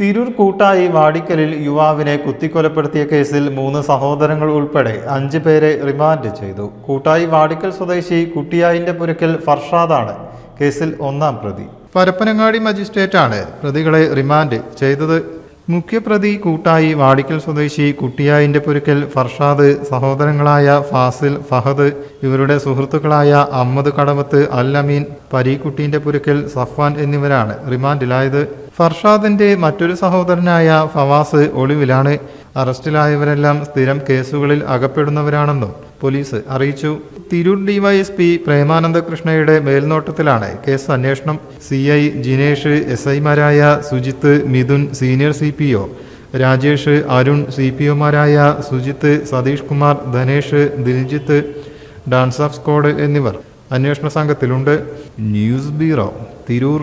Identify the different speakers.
Speaker 1: തിരൂർ കൂട്ടായി വാടിക്കലിൽ യുവാവിനെ കുത്തിക്കൊലപ്പെടുത്തിയ കേസിൽ മൂന്ന് സഹോദരങ്ങൾ ഉൾപ്പെടെ അഞ്ച് പേരെ റിമാൻഡ് ചെയ്തു. കൂട്ടായി വാടിക്കൽ സ്വദേശി കുട്ടിയായിന്റെ പുരക്കൽ ഫർഷാദാണ് കേസിൽ ഒന്നാം പ്രതി. പരപ്പനങ്ങാടി മജിസ്ട്രേറ്റാണ് പ്രതികളെ റിമാൻഡ് ചെയ്തത്. മുഖ്യപ്രതി കൂട്ടായി വാടിക്കൽ സ്വദേശി കുട്ടിയായിന്റെ പുരക്കൽ ഫർഷാദ് സഹോദരങ്ങളായ ഫാസിൽ ഫഹദ് ഇവരുടെ സുഹൃത്തുക്കളായ അഹമ്മദ് കടമത്ത് അൽ അമീൻ പരീക്കുട്ടിന്റെ പുരക്കൽ സഫ്വാൻ എന്നിവരാണ് റിമാൻഡിലായത്. ഫർഷാദിന്റെ മറ്റൊരു സഹോദരനായ ഫവാസ് ഒളിവിലാണ്. അറസ്റ്റിലായവരെല്ലാം സ്ഥിരം കേസുകളിൽ അകപ്പെടുന്നവരാണെന്നും പോലീസ് അറിയിച്ചു. തിരൂർ ഡിവൈഎസ്പി പ്രേമാനന്ദ കൃഷ്ണയുടെ മേൽനോട്ടത്തിലാണ് കേസ് അന്വേഷണം. സി ഐ ജിനേഷ് എസ് ഐമാരായ Sujith Mithun senior C P O Rajesh Arun C P ഒമാരായ Sujith Satheesh Kumar Dhanesh Diljith DANSAF squad എന്നിവർ അന്വേഷണ സംഘത്തിലുണ്ട്. News bureau Tirur.